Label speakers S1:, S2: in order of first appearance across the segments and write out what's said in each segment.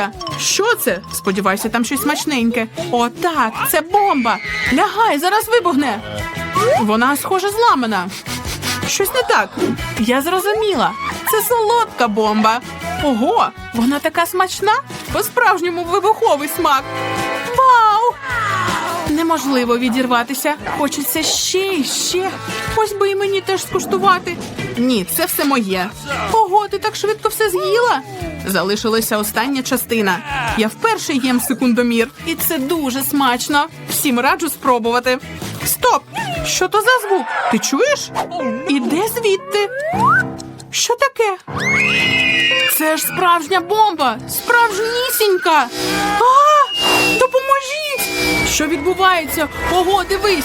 S1: Дивися, що це? Сподіваюся, там щось смачненьке. О, так, це бомба. Лягай, зараз вибухне. Вона, схоже, зламана. Щось не так. Я зрозуміла. Це солодка бомба. Ого, вона така смачна. По-справжньому вибуховий смак. Вау! Неможливо відірватися. Хочеться ще і ще. Ось би і мені теж скуштувати. Ні, це все моє. Ого, ти так швидко все з'їла. Залишилася остання частина. Я вперше їм секундомір, і це дуже смачно. Всім раджу спробувати. Стоп! Що то за звук? Ти чуєш? Іде звідти. Що таке? Це ж справжня бомба! Справжнісінька! А! Допоможіть! Що відбувається? Ого, дивись!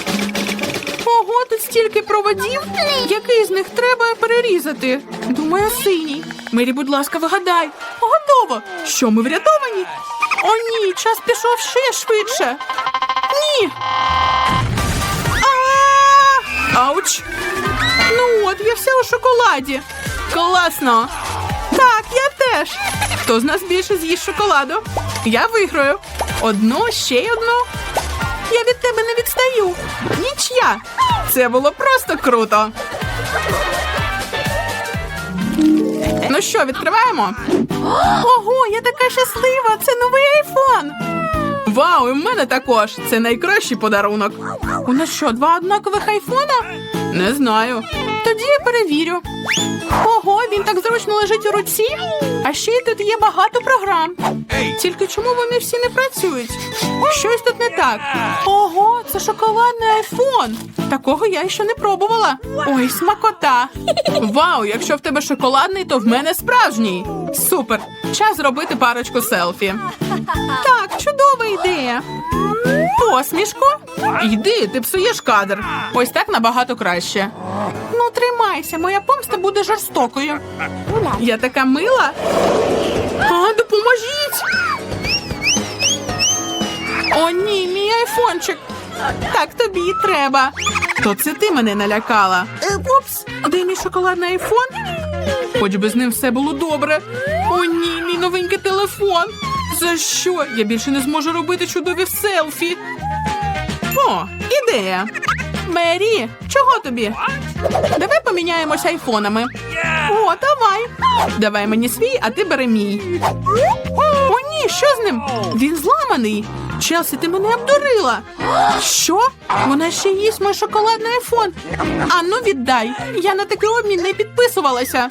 S1: Стільки проводів. Який з них треба перерізати? Думаю, синій. Мері, будь ласка, вигадай. Готово. Що ми врятовані? О, ні, час пішов ще швидше. Ні. Ауч! Ну от, я вся у шоколаді. Класно. Так, я теж. Хто з нас більше з'їсть шоколаду? Я виграю. Одну, ще й одну. Я від тебе не відстаю. Нічия. Це було просто круто. Ну що, відкриваємо? Ого, я така щаслива! Це новий айфон. Вау, і в мене також. Це найкращий подарунок. У нас що, два однакових айфона? Не знаю. Тоді я перевірю. Ого, він так зручно лежить у руці. А ще й тут є багато програм. Тільки чому вони всі не працюють? Щось тут не так. Ого, це шоколадний айфон. Такого я ще не пробувала. Ой, смакота. Вау, якщо в тебе шоколадний, то в мене справжній. Супер. Час зробити парочку селфі. Так, чудова ідея. Посмішку? Йди, ти псуєш кадр. Ось так набагато краще. Ну, тримайся, моя помста буде жорстокою. Я така мила. А, допоможіть. О, ні, мій айфончик. Так тобі і треба. То це ти мене налякала. Упс, де мій шоколадний айфон? Хоч би з ним все було добре. О, ні, мій новенький телефон. За що? Я більше не зможу робити чудові селфі. О, ідея. Мері, чого тобі? Давай поміняємося айфонами. О, давай. Давай мені свій, а ти бери мій. О, ні, що з ним? Він зламаний. Челсі, ти мене обдурила. Що? Вона ще їсть мій шоколадний айфон. А ну віддай. Я на такий обмін не підписувалася.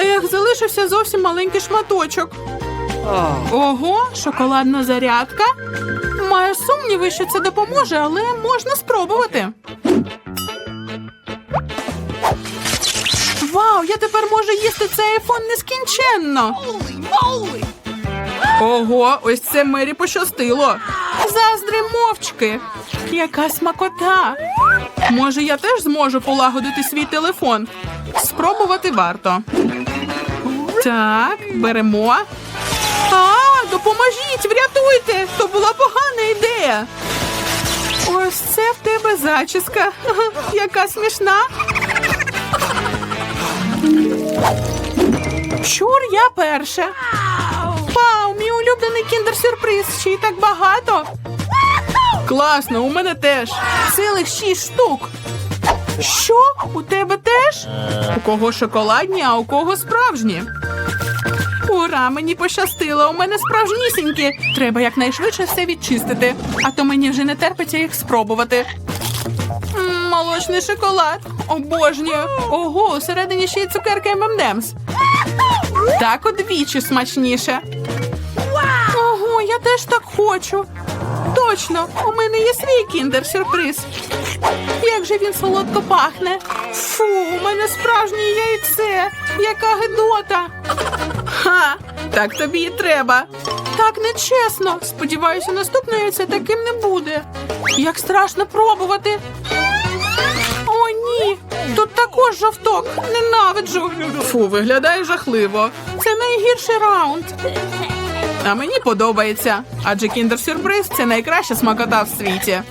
S1: Ех, залишився зовсім маленький шматочок. Ого, шоколадна зарядка. Маю сумніви, що це допоможе, але можна спробувати. Вау, я тепер можу їсти цей айфон нескінченно. Ого, ось це Мері пощастило. Заздри мовчки. Яка смакота. Може, я теж зможу полагодити свій телефон. Спробувати варто. Так, беремо. А, допоможіть, врятуйте! То була погана ідея. Ось це в тебе зачіска. Яка смішна. Чур, я перша. Мій улюблений кіндер-сюрприз. Ще й так багато. Класно, у мене теж. Цілих шість штук. Що? У тебе теж? У кого шоколадні, а у кого справжні? Ура, мені пощастило. У мене справжнісінькі. Треба якнайшвидше все відчистити, а то мені вже не терпиться їх спробувати. Молочний шоколад. Обожнюю. Ого, усередині ще й цукерки M&M's. Так удвічі смачніше. Я теж так хочу. Точно, у мене є свій кіндер-сюрприз. Як же він солодко пахне. Фу, у мене справжнє яйце. Яка гидота. Ха, так тобі і треба. Так нечесно. Сподіваюся, наступне яйце таким не буде. Як страшно пробувати. О, ні. Тут також жовток. Ненавиджу. Фу, виглядає жахливо. Це найгірший раунд. А мені подобається, адже кіндер-сюрприз це найкраща смакота в світі.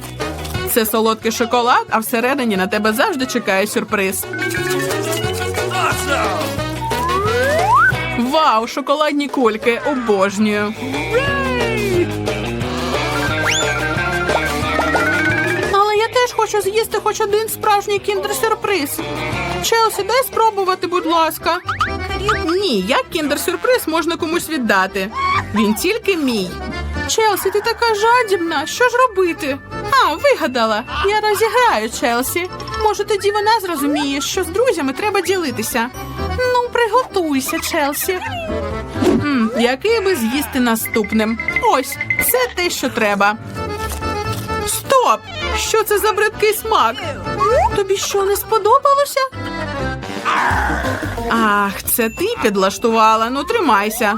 S1: Це солодкий шоколад, а всередині на тебе завжди чекає сюрприз. Вау, шоколадні кульки! Обожнюю. Але я теж хочу з'їсти хоч один справжній кіндер-сюрприз. Челсі, дай спробувати, будь ласка. Ні, як кіндер-сюрприз можна комусь віддати. Він тільки мій. Челсі, ти така жадібна. Що ж робити? А, вигадала. Я розіграю Челсі. Може, тоді вона зрозуміє, що з друзями треба ділитися. Ну, приготуйся, Челсі. м який би з'їсти наступним? Ось, це те, що треба. Стоп! Що це за бридкий смак? Тобі що не сподобалося? Ах, це ти підлаштувала. Ну, тримайся.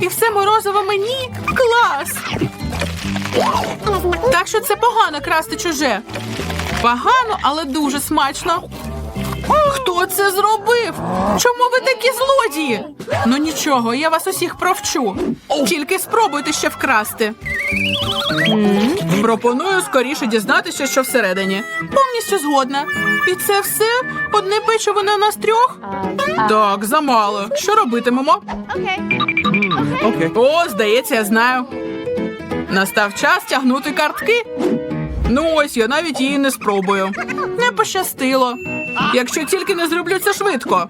S1: І все морозиво мені. Клас. Так що це погано красти чуже. Погано, але дуже смачно. Хто це зробив? Чому ви такі злодії? Ну нічого, я вас усіх провчу. Тільки спробуйте ще вкрасти. Пропоную скоріше дізнатися, що всередині. Повністю згодна. І це все? Одне печиво на нас трьох? Так, замало. Що робитимемо? О, здається, я знаю. Настав час тягнути картки. Ну ось я навіть її не спробую. Не пощастило. Якщо тільки не зроблю це швидко.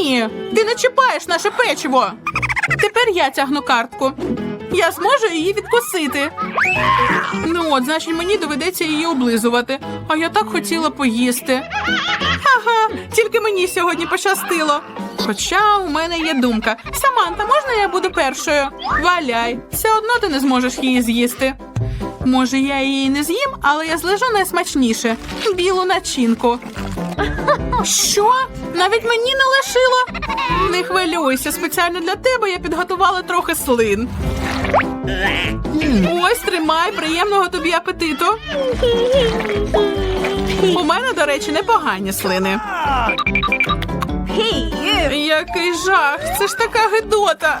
S1: Ні, ти не чіпаєш наше печиво. Тепер я тягну картку. Я зможу її відкусити. Ну от, значить, мені доведеться її облизувати. А я так хотіла поїсти. Ага, тільки мені сьогодні пощастило. Хоча у мене є думка. Саманта, можна я буду першою? Валяй, все одно ти не зможеш її з'їсти. Може, я її не з'їм, але я злежу найсмачніше білу начинку. Що? Навіть мені не лишило? Не хвилюйся, спеціально для тебе я підготувала трохи слин. Ось тримай, приємного тобі апетиту. У мене, до речі, непогані слини. Який жах! Це ж така гидота.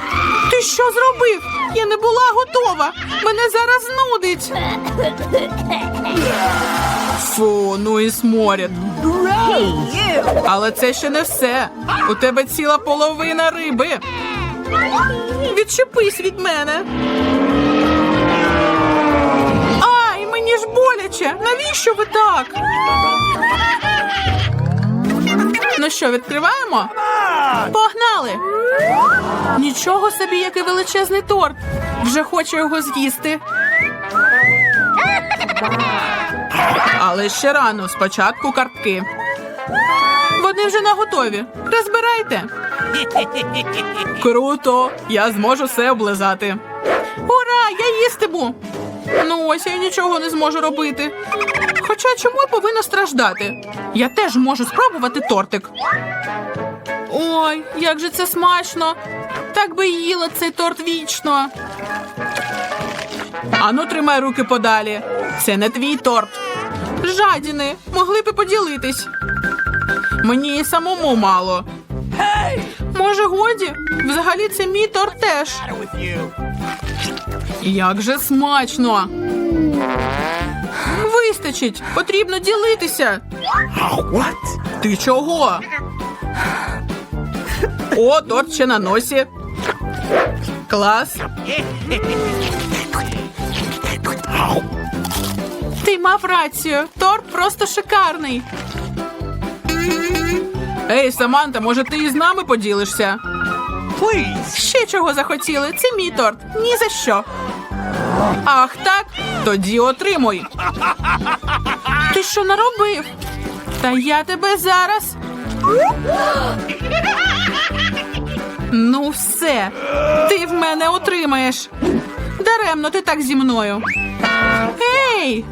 S1: Що зробив? Я не була готова. Мене зараз нудить. Фу, ну і сморід. Але це ще не все. У тебе ціла половина риби. Відчепись від мене. Ай, мені ж боляче. Навіщо ви так? Ну що, відкриваємо? Погнали! Нічого собі, який величезний торт. Вже хочу його з'їсти. Але ще рано, спочатку картки. Вони вже наготові. Розбирайте. Круто! Я зможу все облизати. Ура! Я їстиму! Ну ось я нічого не зможу робити. Хоча чому я повинна страждати? Я теж можу спробувати тортик. Ой, як же це смачно! Так би їла цей торт вічно. Ану, тримай руки подалі. Це не твій торт. Жадіни, могли б поділитись. Мені і самому мало. Може, годі? Взагалі це мій торт теж. Як же смачно. Вистачить, потрібно ділитися.
S2: What?
S1: Ти чого? О, торт ще на носі. Клас. Ти мав рацію. Торт просто шикарний. Ей, Саманта, може ти із нами поділишся?
S2: Please!
S1: Ще чого захотіли? Це мій торт. Ні за що. Ах, так? Тоді отримуй. Ти що наробив? Та я тебе зараз. Ну, все. Ти в мене отримаєш. Даремно ти так зі мною. Ей!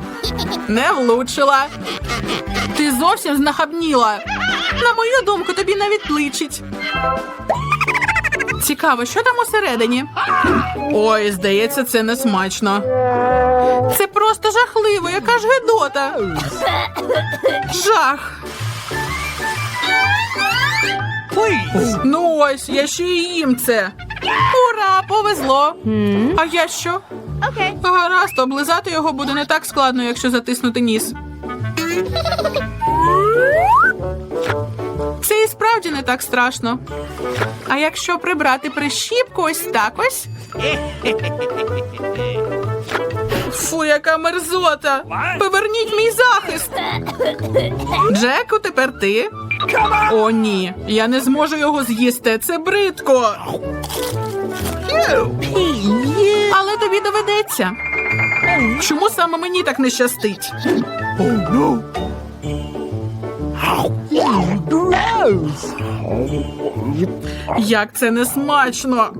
S1: Не влучила. Ти зовсім знахабніла. На мою думку, тобі навіть личить. Цікаво, що там усередині? Ой, здається, це не смачно. Це просто жахливо, яка ж гидота. Жах.
S2: Please!
S1: Ну ось, я ще й їм це. Ура, повезло. А я що?
S3: Okay.
S1: Гаразд, облизати його буде не так складно, якщо затиснути ніс. Це і справді не так страшно. А якщо прибрати прищіпку ось так ось. Фу, яка мерзота! Поверніть мій захист! Джеку, тепер ти. О, ні, я не зможу його з'їсти. Це бридко. Але тобі доведеться. Чому саме мені так не щастить?
S2: Oh!
S1: Як це не смачно.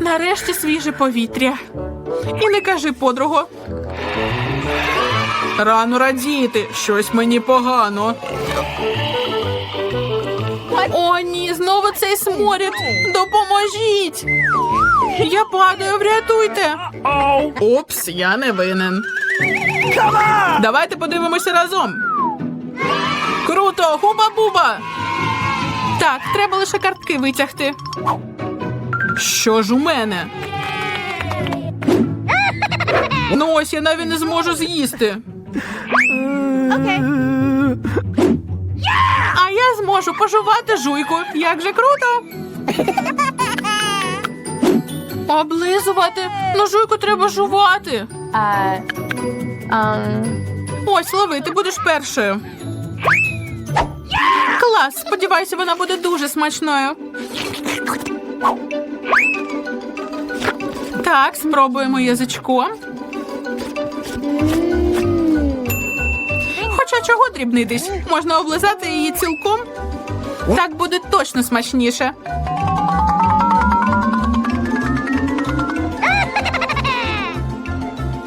S1: Нарешті свіже повітря. І не кажи, подруго. Рано радіти, щось мені погано. О, ні, знову цей сморід. Допоможіть. Я падаю, врятуйте. Упс, я не винен. Давайте подивимося разом. Круто, хуба-буба. Так, треба лише картки витягти. Що ж у мене? Ну ось я навіть не зможу з'їсти.
S3: Okay.
S1: А я зможу пожувати жуйку. Як же круто. Облизувати. Ну, жуйку треба жувати. Ось, лови, ти будеш першою. Клас, сподіваюся, вона буде дуже смачною. Так, спробуємо язичком. Хоча чого дрібнитись? Можна облизати її цілком. Так буде точно смачніше.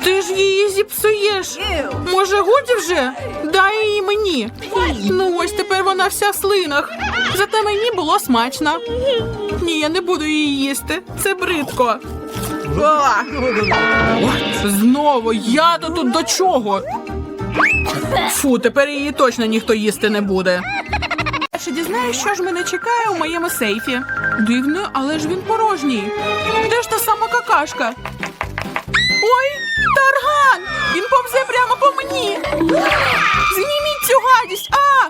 S1: Ти ж її зіпсуєш. Може, годі вже? Дай її мені. Ну ось тепер вона вся в слинах. Зате мені було смачно. Ні, я не буду її їсти. Це бридко. Знову я то тут до чого? Фу, тепер її точно ніхто їсти не буде. Чи дізнаюсь, що ж мене чекає у моєму сейфі? Дивно, але ж він порожній. Де ж та сама какашка? Ой, тарган! Він повзе прямо по мені. Зніміть цю гадість! А!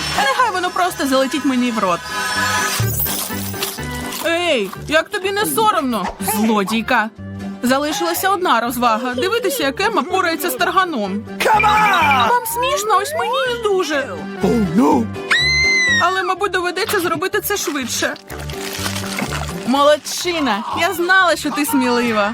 S1: Нехай воно просто залетить мені в рот. Ей, як тобі не соромно, злодійка. Залишилася одна розвага. Дивитися, як Емма порається з тарганом. Вам смішно, ось мені не дуже.
S2: Oh no!
S1: Але, мабуть, доведеться зробити це швидше. Молодчина! Я знала, що ти смілива.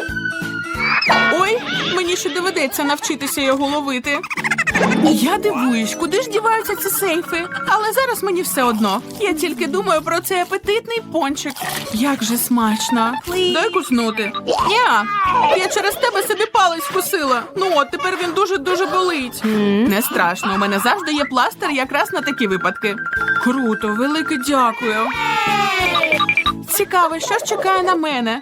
S1: Мені доведеться навчитися його ловити. Я дивуюсь, куди ж діваються ці сейфи. Але зараз мені все одно. Я тільки думаю про цей апетитний пончик. Як же смачно. Дай куснути. Ня, я через тебе собі палець вкусила. Ну от тепер він дуже дуже болить. Не страшно, у мене завжди є пластир якраз на такі випадки. Круто, велике дякую. Цікаво, що ж чекає на мене.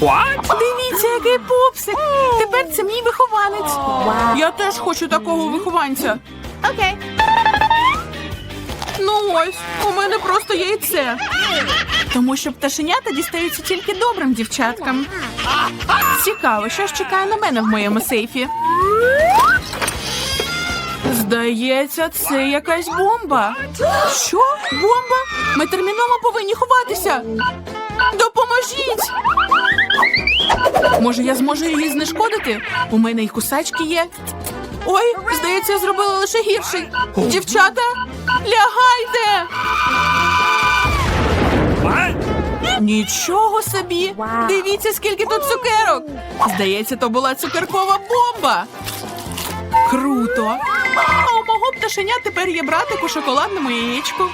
S2: What?
S1: Дивіться, який пупсик. Тепер це мій вихованець. Я теж хочу такого вихованця.
S3: Okay.
S1: Ну ось, у мене просто яйце. Тому що пташенята дістаються тільки добрим дівчаткам. Цікаво, що ж чекає на мене в моєму сейфі. Здається, це якась бомба. Що? Бомба? Ми терміново повинні ховатися. Допоможіть! Може, я зможу її знешкодити? У мене й кусачки є. Ой, здається, я зробила лише гірший. Дівчата, лягайте! Нічого собі! Дивіться, скільки тут цукерок! Здається, то була цукеркова бомба. Круто! А у мого пташеня тепер є братик у шоколадному яєчку.